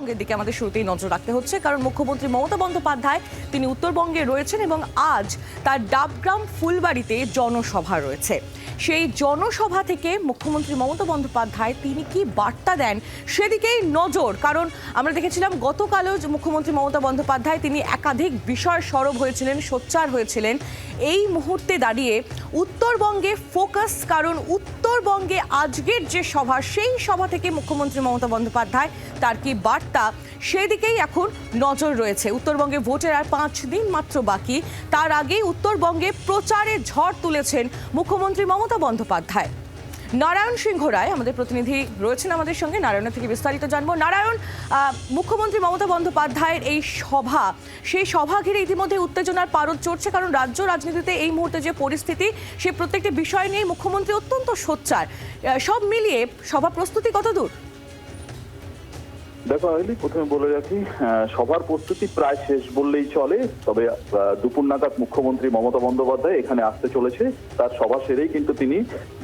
উত্তরবঙ্গের দিকে আমাদের শুরুতেই নজর রাখতে হচ্ছে, কারণ মুখ্যমন্ত্রী মমতা বন্দ্যোপাধ্যায় তিনি উত্তরবঙ্গে রয়েছেন এবং আজ তার ডাবগ্রাম ফুলবাড়িতে জনসভা রয়েছে। সেই জনসভা থেকে মুখ্যমন্ত্রী মমতা বন্দ্যোপাধ্যায় তিনি কি বার্তা দেন সেদিকেই নজর, কারণ আমরা দেখেছিলাম গতকালও মুখ্যমন্ত্রী মমতা বন্দ্যোপাধ্যায় তিনি একাধিক বিষয় সরব হয়েছিলেন, সোচ্চার হয়েছিলেন। এই মুহূর্তে দাঁড়িয়ে উত্তরবঙ্গে ফোকাস, কারণ উত্তরবঙ্গে আজকের যে সভা, সেই সভা থেকে মুখ্যমন্ত্রী মমতা বন্দ্যোপাধ্যায়, তার কি বার্তা? সেদিকেই এখন নজর রয়েছে। উত্তরবঙ্গে ভোটের আর পাঁচ দিন মাত্র বাকি। তার আগেই উত্তরবঙ্গে প্রচারে ঝড় তুলেছেন মুখ্যমন্ত্রী মমতা বন্দ্যোপাধ্যায়। নারায়ণ সিংহ রায়, আমাদের প্রতিনিধি রয়েছেন আমাদের সঙ্গে। নারায়ণের থেকে বিস্তারিত জানব। নারায়ণ মুখ্যমন্ত্রী মমতা বন্দ্যোপাধ্যায়ের এই সভা, সেই সভা ঘিরে ইতিমধ্যে উত্তেজনার পারদ চড়ছে, কারণ রাজ্য রাজনীতিতে এই মুহূর্তে যে পরিস্থিতি, সে প্রত্যেকটি বিষয় নিয়ে মুখ্যমন্ত্রী অত্যন্ত সোচ্চার। সব মিলিয়ে সভা প্রস্তুতি কত দূর? দেখো আইলি প্রথমে বলে রাখি সভার প্রস্তুতি প্রায় শেষ বললেই চলে, তবে দুপুর নাগাদ মুখ্যমন্ত্রী মমতা বন্দ্যোপাধ্যায় এখানে আসতে চলেছে। তার সভা সেরেই কিন্তু তিনি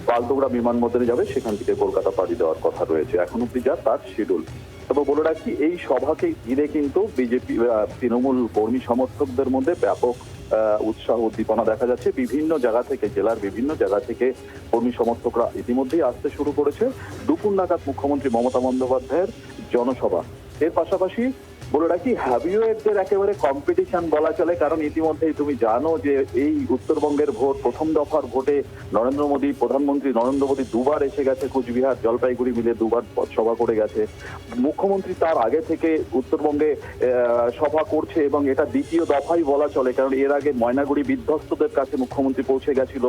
বাগডোগরা বিমানবন্দরে যাবে, সেখান থেকে কলকাতা পাড়ি দেওয়ার কথা রয়েছে। এখন অব্দি যা তার শিডিউল তবে বলে রাখি, এই সভাকে ঘিরে কিন্তু বিজেপি তৃণমূল কর্মী সমর্থকদের মধ্যে ব্যাপক উৎসাহ উদ্দীপনা দেখা যাচ্ছে। বিভিন্ন জায়গা থেকে, জেলার বিভিন্ন জায়গা থেকে কর্মী সমর্থকরা ইতিমধ্যেই আসতে শুরু করেছে। দুপুর নাগাদ মুখ্যমন্ত্রী মমতা বন্দ্যোপাধ্যায়ের জনসভা। এর পাশাপাশি বলে রাখি হ্যাভিওয়েটদের একেবারে কম্পিটিশন বলা চলে, কারণ ইতিমধ্যেই তুমি জানো যে এই উত্তরবঙ্গের ভোট, প্রথম দফার ভোটে নরেন্দ্র মোদী, প্রধানমন্ত্রী নরেন্দ্র মোদী দুবার এসে গেছে কুচবিহার, জলপাইগুড়ি মিলে দুবার সভা করে গেছে। মুখ্যমন্ত্রী তার আগে থেকে উত্তরবঙ্গে সভা করছে এবং এটা দ্বিতীয় দফাই বলা চলে, কারণ এর আগে ময়নাগুড়ি বিধ্বস্তদের কাছে মুখ্যমন্ত্রী পৌঁছে গেছিল।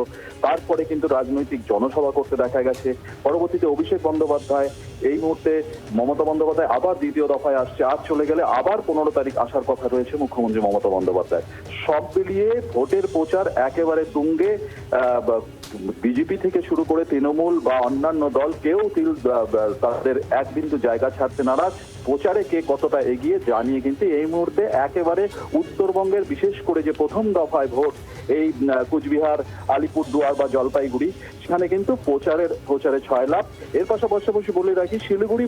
তারপরে কিন্তু রাজনৈতিক জনসভা করতে দেখা গেছে। পরবর্তীতে অভিষেক বন্দ্যোপাধ্যায় এই মুহূর্তে মমতা বন্দ্যোপাধ্যায় আবার দ্বিতীয় দফায় আসছে। আজ চলে গেলে আবার পনেরো তারিখ আসার কথা রয়েছে মুখ্যমন্ত্রী মমতা বন্দ্যোপাধ্যায়। সব মিলিয়ে ভোটের প্রচার একেবারে তুঙ্গে বিজেপি থেকে শুরু করে তৃণমূল বা অন্যান্য দল, কেউ তাদের এক বিন্দু জায়গা ছাড়তে নারাজ। প্রচারে কে কতটা এগিয়ে, জানিয়ে কিন্তু এই মুহূর্তে একেবারে উত্তরবঙ্গের বিশেষ করে যে প্রথম দফায় ভোট, এই কুচবিহার, আলিপুরদুয়ার বা জলপাইগুড়ি, সেখানে কিন্তু প্রচারের, প্রচারে ছয় লাভ। এর পাশাপাশি বলে রাখি, শিলিগুড়ি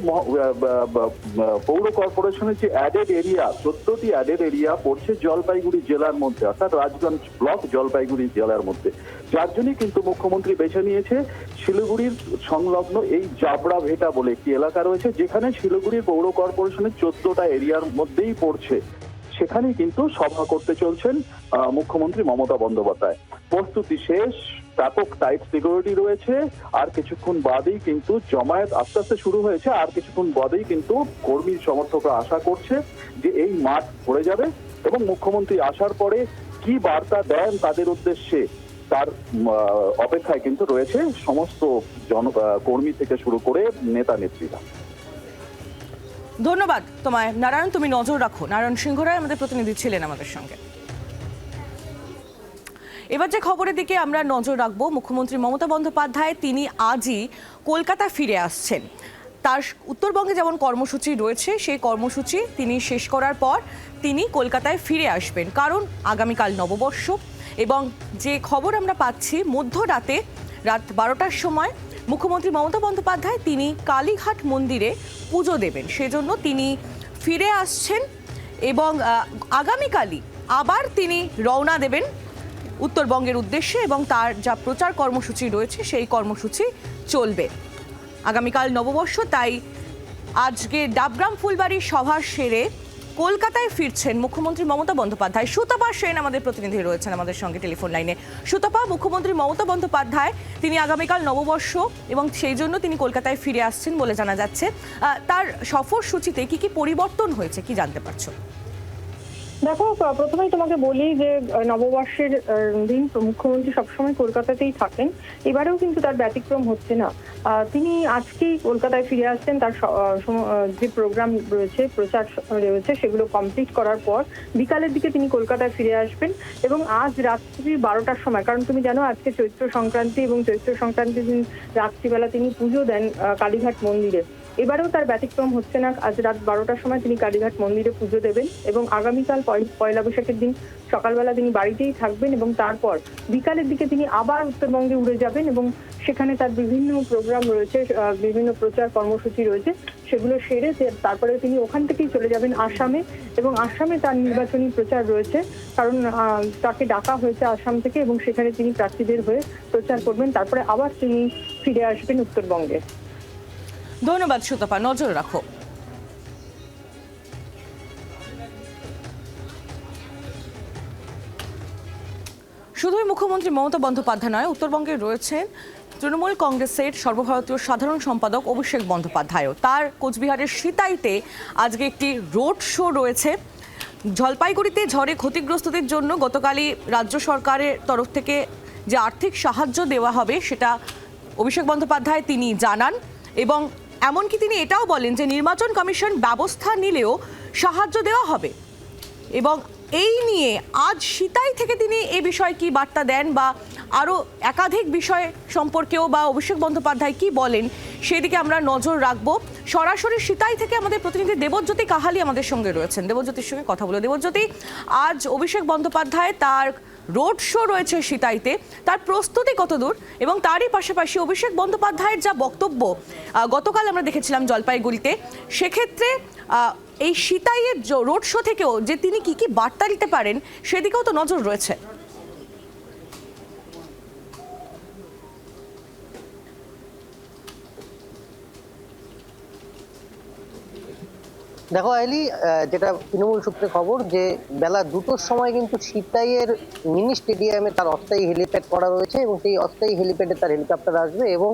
পৌর কর্পোরেশনের যে অ্যাডেড এরিয়া চোদ্দটি অ্যাডেড এরিয়া পড়ছে জলপাইগুড়ি জেলার মধ্যে, অর্থাৎ রাজগঞ্জ ব্লক জলপাইগুড়ি জেলার মধ্যে। যার জন্যই কিন্তু মুখ্যমন্ত্রী বেছে নিয়েছে শিলিগুড়ির সংলগ্ন এই জাবড়া ভেটা বলে একটি এলাকা রয়েছে, যেখানে শিলিগুড়ির পৌর কর্পোরেশনের চোদ্দটা এরিয়ার মধ্যেই পড়ছে। সেখানেই কিন্তু সভা করতে চলছেন মুখ্যমন্ত্রী মমতা বন্দ্যোপাধ্যায়। প্রস্তুতি শেষ, ব্যাপক টাইট সিকিউরিটি রয়েছে, আর কিছুক্ষণ বাদেই কিন্তু জমায়েত আস্তে আস্তে শুরু হয়েছে, আর কিছুক্ষণ বাদেই কিন্তু কর্মী সমর্থকরা আশা করছে যে এই মাঠ ভরে যাবে এবং মুখ্যমন্ত্রী আসার পরে কি বার্তা দেন তাদের উদ্দেশ্যে তার অপেক্ষায় কিন্তু রয়েছে সমস্ত জন কর্মী থেকে শুরু করে নেতা নেত্রীরা। ধন্যবাদ তোমায়। নারায়ণ, তুমি নজর রাখো। নারায়ণ সিংহ রায় আমাদের প্রতিনিধি ছিলেন আমাদের সঙ্গে। এবার যে খবরের দিকে আমরা নজর রাখব, মুখ্যমন্ত্রী মমতা বন্দ্যোপাধ্যায়, তিনি আজই কলকাতা ফিরে আসছেন। তার উত্তরবঙ্গে যেমন কর্মসূচি রয়েছে, সেই কর্মসূচি তিনি শেষ করার পর তিনি কলকাতায় ফিরে আসবেন। কারণ আগামীকাল নববর্ষ এবং যে খবর আমরা পাচ্ছি, মধ্যরাতে রাত বারোটার সময় মুখ্যমন্ত্রী মমতা বন্দ্যোপাধ্যায় তিনি কালীঘাট মন্দিরে পুজো দেবেন। সেজন্য তিনি ফিরে আসছেন এবং আগামীকালই আবার তিনি রওনা দেবেন উত্তরবঙ্গের উদ্দেশ্যে এবং তার যা প্রচার কর্মসূচি রয়েছে সেই কর্মসূচি চলবে। আগামীকাল নববর্ষ, তাই আজকে ডাবগ্রাম ফুলবাড়ির সভা সেরে কলকাতায় ফিরছেন মুখ্যমন্ত্রী মমতা বন্দ্যোপাধ্যায়। সুতপা সেন আমাদের প্রতিনিধি রয়েছেন আমাদের সঙ্গে টেলিফোন লাইনে। সুতপা, মুখ্যমন্ত্রী মমতা বন্দ্যোপাধ্যায়, তিনি আগামীকাল নববর্ষ এবং সেই জন্য তিনি কলকাতায় ফিরে আসছেন বলে জানা যাচ্ছে। তার সফর সূচিতে কি কি পরিবর্তন হয়েছে, কি জানতে পারছ? দেখো প্রথমেই তোমাকে বলি যে নববর্ষের দিন মুখ্যমন্ত্রী সবসময় কলকাতাতেই থাকেন। এবারেও কিন্তু তার ব্যতিক্রম হচ্ছে না। তিনি আজকেই কলকাতায় ফিরে আসছেন। তার যে প্রোগ্রাম রয়েছে, প্রচার রয়েছে, সেগুলো কমপ্লিট করার পর বিকালের দিকে তিনি কলকাতায় ফিরে আসবেন এবং আজ রাত্রি বারোটার সময়, কারণ তুমি জানো, আজকে চৈত্র সংক্রান্তি এবং চৈত্র সংক্রান্তির দিন রাত্রিবেলা তিনি পুজো দেন কালীঘাট মন্দিরে। এবারেও তার ব্যতিক্রম হচ্ছে না। আজ রাত বারোটার সময় তিনি কালীঘাট মন্দিরে পুজো দেবেন এবং আগামীকাল পয়- পয়লা বৈশাখের দিন সকালবেলা তিনি বাড়িতেই থাকবেন এবং তারপর বিকালের দিকে তিনি আবার উত্তরবঙ্গে উড়ে যাবেন এবং সেখানে তার বিভিন্ন প্রোগ্রাম রয়েছে বিভিন্ন প্রচার কর্মসূচি রয়েছে, সেগুলো সেরে তারপরে তিনি ওখান থেকেই চলে যাবেন আসামে এবং আসামে তার নির্বাচনী প্রচার রয়েছে। কারণ তাকে ডাকা হয়েছে আসাম থেকে এবং সেখানে তিনি প্রার্থীদের হয়ে প্রচার করবেন। তারপরে আবার তিনি ফিরে আসবেন উত্তরবঙ্গে। ধন্যবাদ সুতপা, নজর রাখো। শুধুই মুখ্যমন্ত্রী মমতা বন্দ্যোপাধ্যায় নয়, উত্তরবঙ্গে রয়েছেন তৃণমূল কংগ্রেসের সর্বভারতীয় সাধারণ সম্পাদক অভিষেক বন্দ্যোপাধ্যায়ও। তার কোচবিহারের সিতাইতে আজকে একটি রোড শো রয়েছে। জলপাইগুড়িতে ঝড়ে ক্ষতিগ্রস্তদের জন্য গতকালই রাজ্য সরকারের তরফ থেকে যে আর্থিক সাহায্য দেওয়া হবে, সেটা অভিষেক বন্দ্যোপাধ্যায় তিনি জানান এবং এমনকি তিনি এটাও বলেন যে নির্বাচন কমিশন ব্যবস্থা নিলেও সাহায্য দেওয়া হবে। এবং এই নিয়ে আজ সিতাই থেকে তিনি এ বিষয়ে কি বার্তা দেন বা আরও একাধিক বিষয় সম্পর্কেও বা অভিষেক বন্দ্যোপাধ্যায় কি বলেন, সেদিকে আমরা নজর রাখব। সরাসরি সীতাই থেকে আমাদের প্রতিনিধি দেবজ্যোতি কাহালি আমাদের সঙ্গে রয়েছেন। দেবজ্যোতির সঙ্গে কথা বলে দেবজ্যোতি, আজ অভিষেক বন্দ্যোপাধ্যায় তার রোড শো রয়েছে সিতাইতে। তার প্রস্তুতি কতদূর এবং তারই পাশাপাশি অভিষেক বন্দ্যোপাধ্যায়ের যা বক্তব্য গতকাল আমরা দেখেছিলাম জলপাইগুড়িতে, সেক্ষেত্রে এই সিতাইয়ের রোড শো থেকেও যে তিনি কি কি বার্তা দিতে পারেন, সেদিকেও তো নজর রয়েছে। দেখো আইলি যেটা তৃণমূল সূত্রে খবর যে বেলা দুটোর সময় কিন্তু সিতাইয়ের মিনি স্টেডিয়ামে তার অস্থায়ী হেলিপ্যাড করা রয়েছে এবং সেই অস্থায়ী হেলিপ্যাডে তার হেলিকপ্টার আসবে এবং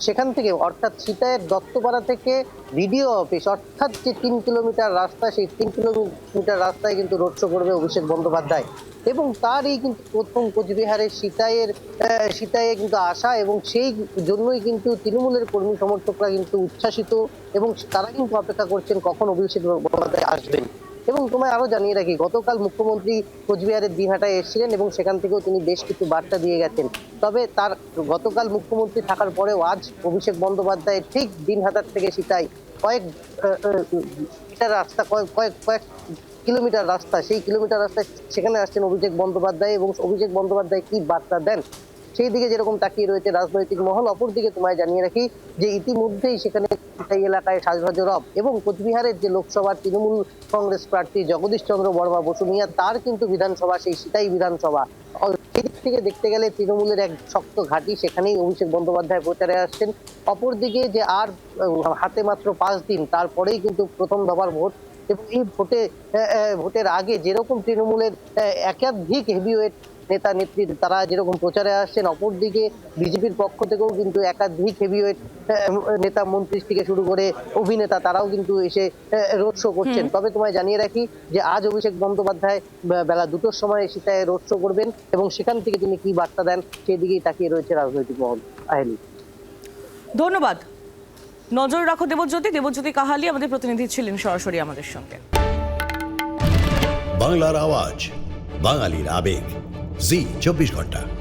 সেখান থেকে অর্থাৎ সিতাইয়ের দত্তপাড়া থেকে ভিডিও অফিস অর্থাৎ যে তিন কিলোমিটার রাস্তা সেই তিন কিলোমিটার রাস্তায় কিন্তু রোড শো করবে অভিষেক বন্দ্যোপাধ্যায়। এবং তারই কিন্তু প্রথম কোচবিহারের সীতায়ের আহ, সিতাইয়ে কিন্তু আসা এবং সেই জন্যই কিন্তু তৃণমূলের কর্মী সমর্থকরা কিন্তু উচ্ছ্বাসিত এবং তারা কিন্তু অপেক্ষা করছেন কখন অভিষেক বন্দ্যোপাধ্যায় আসবেন। এবং তোমায় আরও জানিয়ে রাখি, গতকাল মুখ্যমন্ত্রী কোচবিহারের দিনহাটায় এসেছিলেন এবং সেখান থেকেও তিনি বেশ কিছু বার্তা দিয়ে গেছেন। তবে তার গতকাল মুখ্যমন্ত্রী থাকার পরেও আজ অভিষেক বন্দ্যোপাধ্যায় ঠিক দিনহাটার থেকে সিতাই কয়েক মিটার রাস্তা, কয়েক কয়েক কয়েক কিলোমিটার রাস্তা, সেই কিলোমিটার রাস্তায় সেখানে আসছেন অভিষেক বন্দ্যোপাধ্যায় এবং অভিষেক বন্দ্যোপাধ্যায় কি বার্তা দেন সেই দিকে যেরকম তাকিয়ে রয়েছে রাজনৈতিক মহল অপরদিকে তোমায় জানিয়ে রাখি যে ইতিমধ্যেই সেখানে এলাকায় সাজভাজ রব এবং কোচবিহারের যে লোকসভার তৃণমূল কংগ্রেস প্রার্থী জগদীশ চন্দ্র বর্মা বসুনিয়া তার কিন্তু বিধানসভা, সেই সিতাই বিধানসভা। সেই দিক থেকে দেখতে গেলে তৃণমূলের এক শক্ত ঘাঁটি সেখানেই অভিষেক বন্দ্যোপাধ্যায় প্রচারে আসছেন। অপরদিকে যে আর হাতে মাত্র পাঁচ দিন, তারপরেই কিন্তু প্রথম দফার ভোট এবং এই ভোটে ভোটের আগে যেরকম তৃণমূলের একাধিক হেভিওয়েট নেতা নেত্রী তারা যেরকম প্রচারে আসছেন অপরদিকে বিজেপির পক্ষ থেকেও কিন্তু একাধিক হেভিওয়েট নেতা মন্ত্রী থেকে শুরু করে অভিনেতা তারাও কিন্তু এসে রোড শো করছেন। তবে তোমায় জানিয়ে রাখি যে আজ অভিষেক বন্দ্যোপাধ্যায় বেলা দুটোর সময় সীতায় রোড শো করবেন এবং সেখান থেকে তিনি কি বার্তা দেন সেদিকেই তাকিয়ে রয়েছে রাজনৈতিক মহল। আহেলি। ধন্যবাদ। নজর রাখো দেবজ্যোতি। দেবজ্যোতি কাহালি আমাদের প্রতিনিধি ছিলেন সরাসরি আমাদের সঙ্গে। বাংলার আওয়াজ বাঙালির আবেগ। জি চব্বিশ ঘণ্টা।